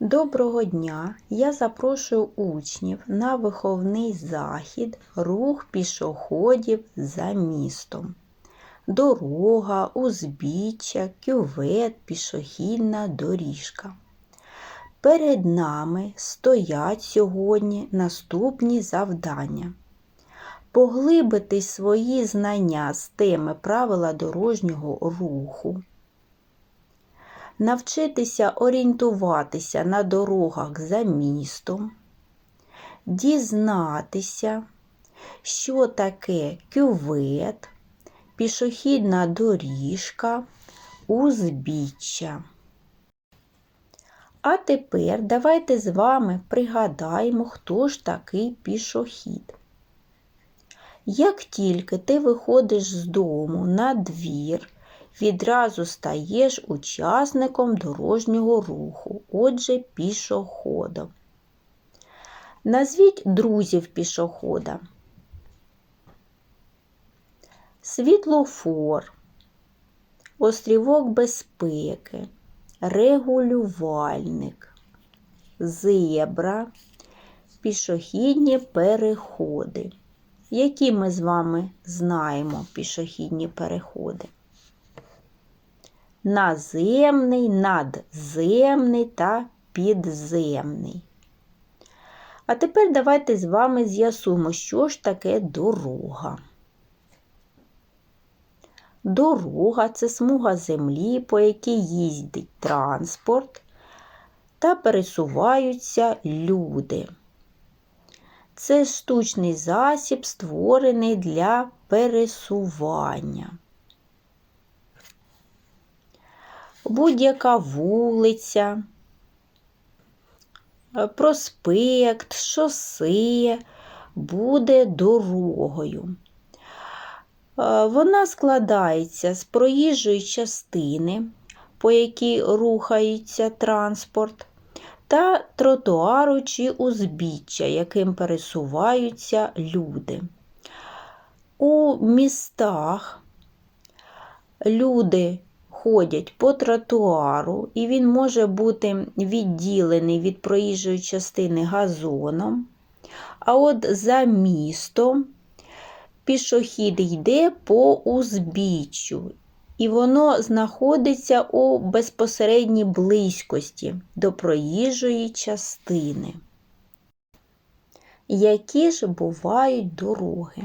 Доброго дня! Я запрошую учнів на виховний захід рух пішоходів за містом. Дорога, узбіччя, кювет, пішохідна доріжка. Перед нами стоять сьогодні наступні завдання. Поглибити свої знання з теми правила дорожнього руху навчитися орієнтуватися на дорогах за містом, дізнатися, що таке кювет, пішохідна доріжка, узбіччя. А тепер давайте з вами пригадаємо, хто ж такий пішохід. Як тільки ти виходиш з дому на двір, відразу стаєш учасником дорожнього руху, отже, пішоходом. Назвіть друзів пішохода. Світлофор, острівок безпеки, регулювальник, зебра, пішохідні переходи. Які ми з вами знаємо пішохідні переходи? Наземний, надземний та підземний. А тепер давайте з вами з'ясуємо, що ж таке дорога. Дорога це смуга землі, по якій їздить транспорт та пересуваються люди. Це штучний засіб, створений для пересування. Будь-яка вулиця, е, проспект, шосе буде дорогою. Е, вона складається з проїжджої частини, по якій рухається транспорт, та тротуару чи узбіччя, яким пересуваються люди. У містах люди ходять по тротуару, і він може бути відділений від проїжджої частини газоном. А от за містом пішохід йде по узбіччю, і воно знаходиться у безпосередній близькості до проїжджої частини. Які ж бувають дороги?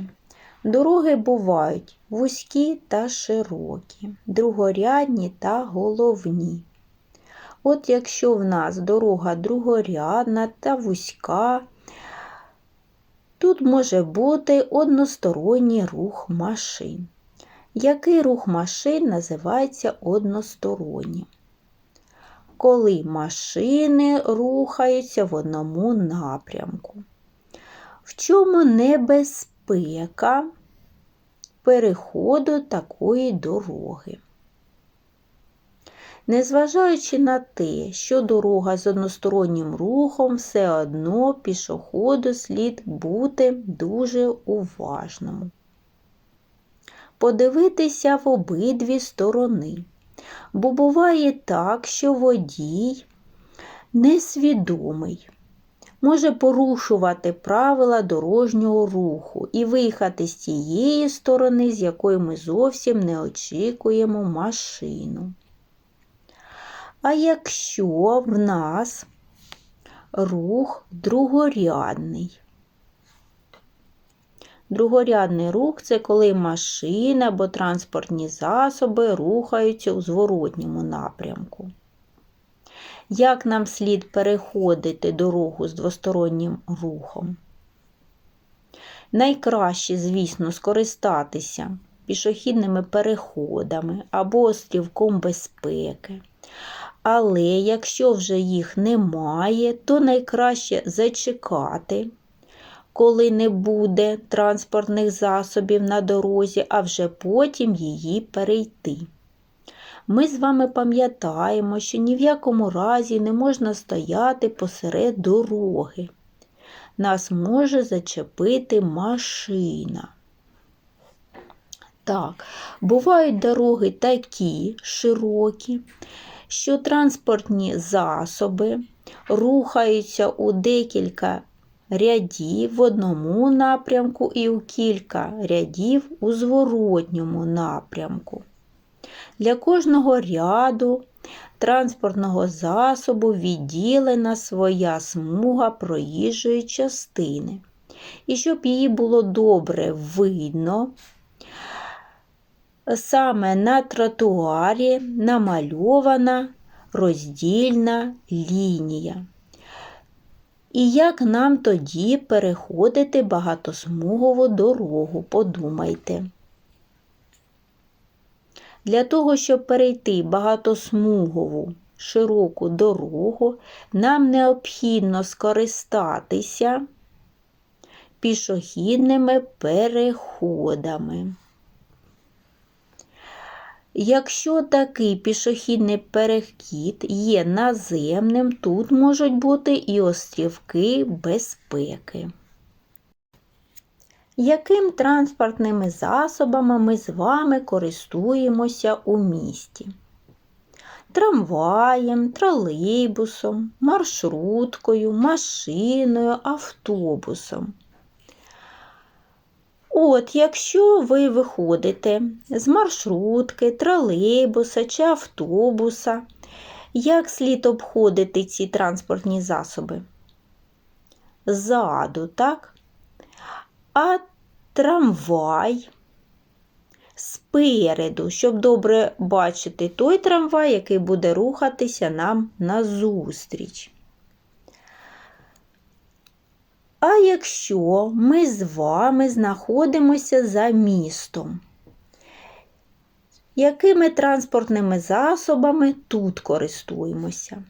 Дороги бувають вузькі та широкі, другорядні та головні. От якщо в нас дорога другорядна та вузька, тут може бути односторонній рух машин. Який рух машин називається одностороннім? Коли машини рухаються в одному напрямку. В чому небезпека? Переходу такої дороги. Незважаючи на те, що дорога з одностороннім рухом, все одно пішоходу слід бути дуже уважним. Подивитися в обидві сторони, бо буває так, що водій несвідомий може порушувати правила дорожнього руху і виїхати з тієї сторони, з якої ми зовсім не очікуємо машину. А якщо в нас рух другорядний, Другорядний рух це коли машина або транспортні засоби рухаються у зворотньому напрямку як нам слід переходити дорогу з двостороннім рухом. Найкраще, звісно, скористатися пішохідними переходами або острівком безпеки. Але якщо вже їх немає, то найкраще зачекати, коли не буде транспортних засобів на дорозі, а вже потім її перейти. Ми з вами пам'ятаємо, що ні в якому разі не можна стояти посеред дороги. Нас може зачепити машина. Так, бувають дороги такі широкі, що транспортні засоби рухаються у декілька рядів в одному напрямку і у кілька рядів у зворотньому напрямку. Для кожного ряду транспортного засобу відділена своя смуга проїжджої частини. І щоб її було добре видно, саме на тротуарі намальована роздільна лінія. І як нам тоді переходити багатосмугову дорогу, подумайте. Для того, щоб перейти багатосмугову широку дорогу, нам необхідно скористатися пішохідними переходами. Якщо такий пішохідний перехід є наземним, тут можуть бути і острівки безпеки. Яким транспортними засобами ми з вами користуємося у місті? Трамваєм, тролейбусом, маршруткою, машиною, автобусом. От, якщо ви виходите з маршрутки, тролейбуса чи автобуса, як слід обходити ці транспортні засоби? Ззаду, так? А трамвай спереду, щоб добре бачити той трамвай, який буде рухатися нам назустріч. А якщо ми з вами знаходимося за містом, якими транспортними засобами тут користуємося?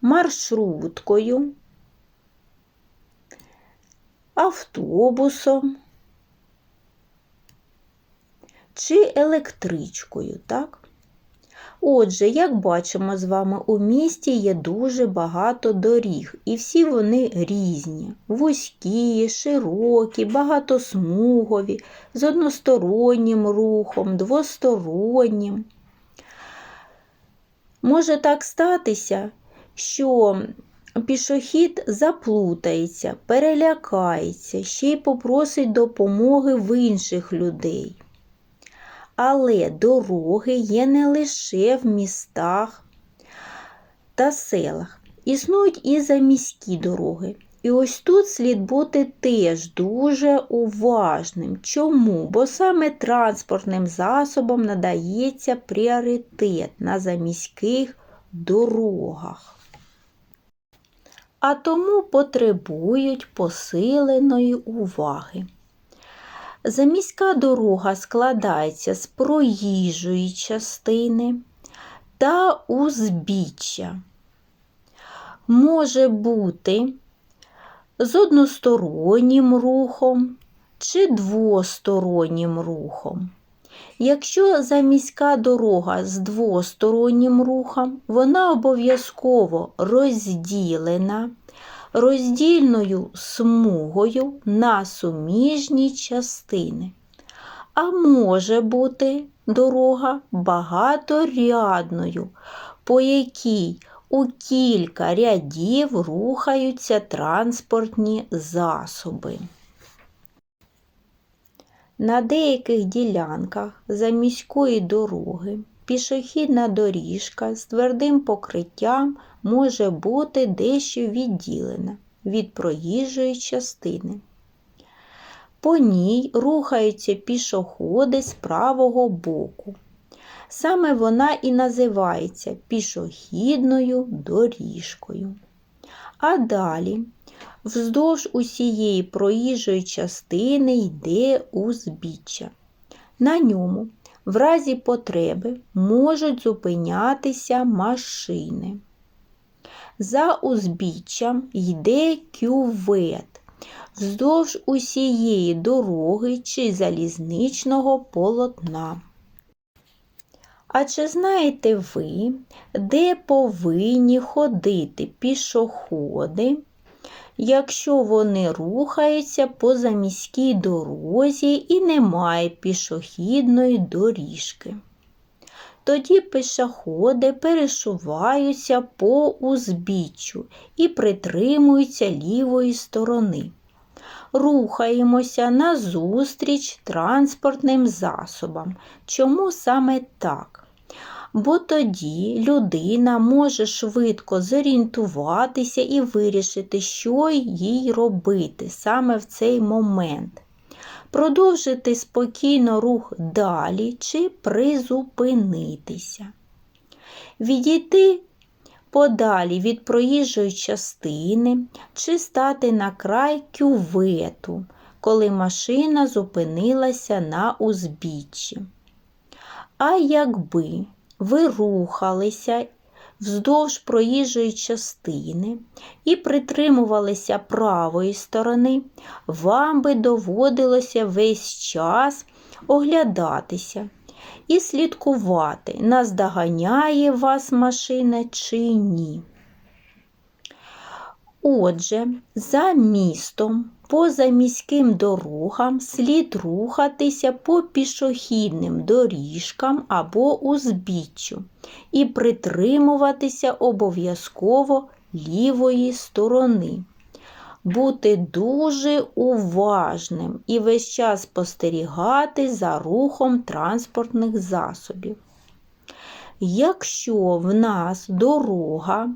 Маршруткою, автобусом чи електричкою, так? Отже, як бачимо з вами, у місті є дуже багато доріг, і всі вони різні: вузькі, широкі, багатосмугові, з одностороннім рухом, двостороннім. Може так статися, що пішохід заплутається, перелякається, ще й попросить допомоги в інших людей. Але дороги є не лише в містах та селах. Існують і заміські дороги. І ось тут слід бути теж дуже уважним. Чому? Бо саме транспортним засобам надається пріоритет на заміських дорогах. А тому потребують посиленої уваги. Заміська дорога складається з проїжджої частини та узбіччя. Може бути з одностороннім рухом чи двостороннім рухом. Якщо заміська дорога з двостороннім рухом, вона обов'язково розділена роздільною смугою на суміжні частини. А може бути дорога багаторядною, по якій у кілька рядів рухаються транспортні засоби. На деяких ділянках заміської дороги пішохідна доріжка з твердим покриттям може бути дещо відділена від проїжджої частини. По ній рухаються пішоходи з правого боку. Саме вона і називається пішохідною доріжкою. А далі, вздовж усієї проїжджої частини йде узбіччя. На ньому, в разі потреби, можуть зупинятися машини. За узбіччям йде кювет вздовж усієї дороги чи залізничного полотна. А чи знаєте ви, де повинні ходити пішоходи, якщо вони рухаються по заміській дорозі і немає пішохідної доріжки? Тоді пішоходи пересуваються по узбіччю і притримуються лівої сторони. Рухаємося назустріч транспортним засобам. Чому саме так? Бо тоді людина може швидко зорієнтуватися і вирішити, що їй робити саме в цей момент. Продовжити спокійно рух далі чи призупинитися. Відійти подалі від проїжджої частини чи стати на край кювету, коли машина зупинилася на узбіччі. А якби ви рухалися вздовж проїжджої частини і притримувалися правої сторони, вам би доводилося весь час оглядатися і слідкувати, наздоганяє вас машина чи ні. Отже, за містом, поза міським дорогам слід рухатися по пішохідним доріжкам або узбіччю і притримуватися обов'язково лівої сторони. Бути дуже уважним і весь час спостерігати за рухом транспортних засобів. Якщо в нас дорога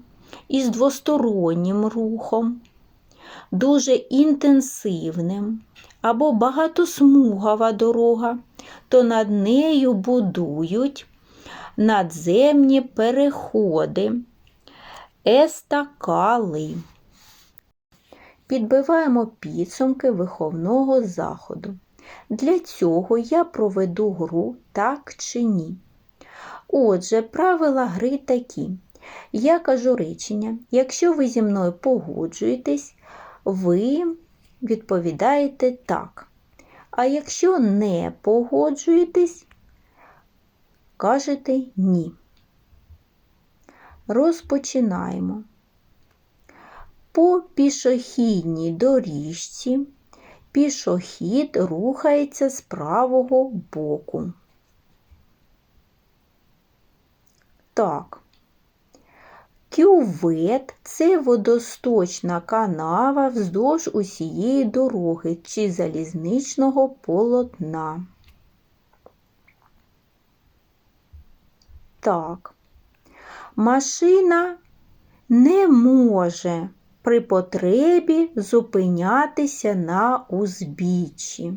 із двостороннім рухом, дуже інтенсивним або багатосмугова дорога, то над нею будують надземні переходи, естакали. Підбиваємо підсумки виховного заходу. Для цього я проведу гру так чи ні. Отже, правила гри такі. Я кажу речення, якщо ви зі мною погоджуєтесь, ви відповідаєте так. А якщо не погоджуєтесь, кажете ні. Розпочинаємо. По пішохідній доріжці пішохід рухається з правого боку. Так. Кювет це водосточна канава вздовж усієї дороги чи залізничного полотна. Так, машина не може при потребі зупинятися на узбіччі.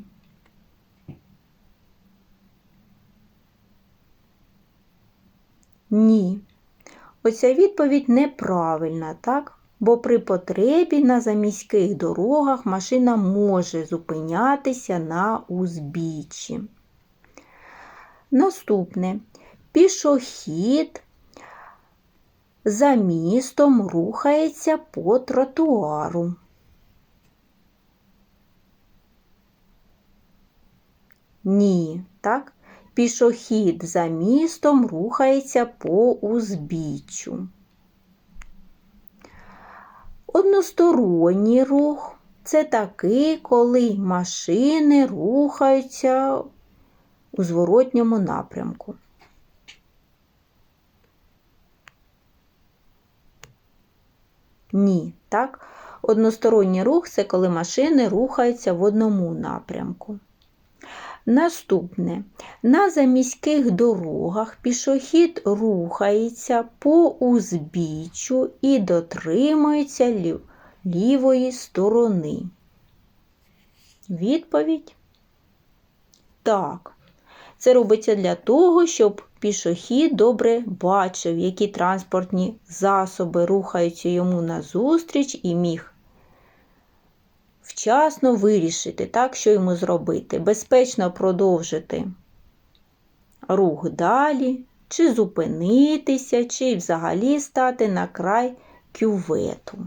Ні. Оця відповідь неправильна, так? Бо при потребі на заміських дорогах машина може зупинятися на узбіччі. Наступне пішохід за містом рухається по тротуару. Ні, так? Пішохід за містом рухається по узбіччю. Односторонній рух це такий, коли машини рухаються у зворотньому напрямку. Ні, так? Односторонній рух це коли машини рухаються в одному напрямку. Наступне. На заміських дорогах пішохід рухається по узбіччю і дотримується лівої сторони. Відповідь так. Це робиться для того, щоб пішохід добре бачив, які транспортні засоби рухаються йому назустріч і міг вчасно вирішити, так, що йому зробити, безпечно продовжити рух далі, чи зупинитися, чи взагалі стати на край кювету.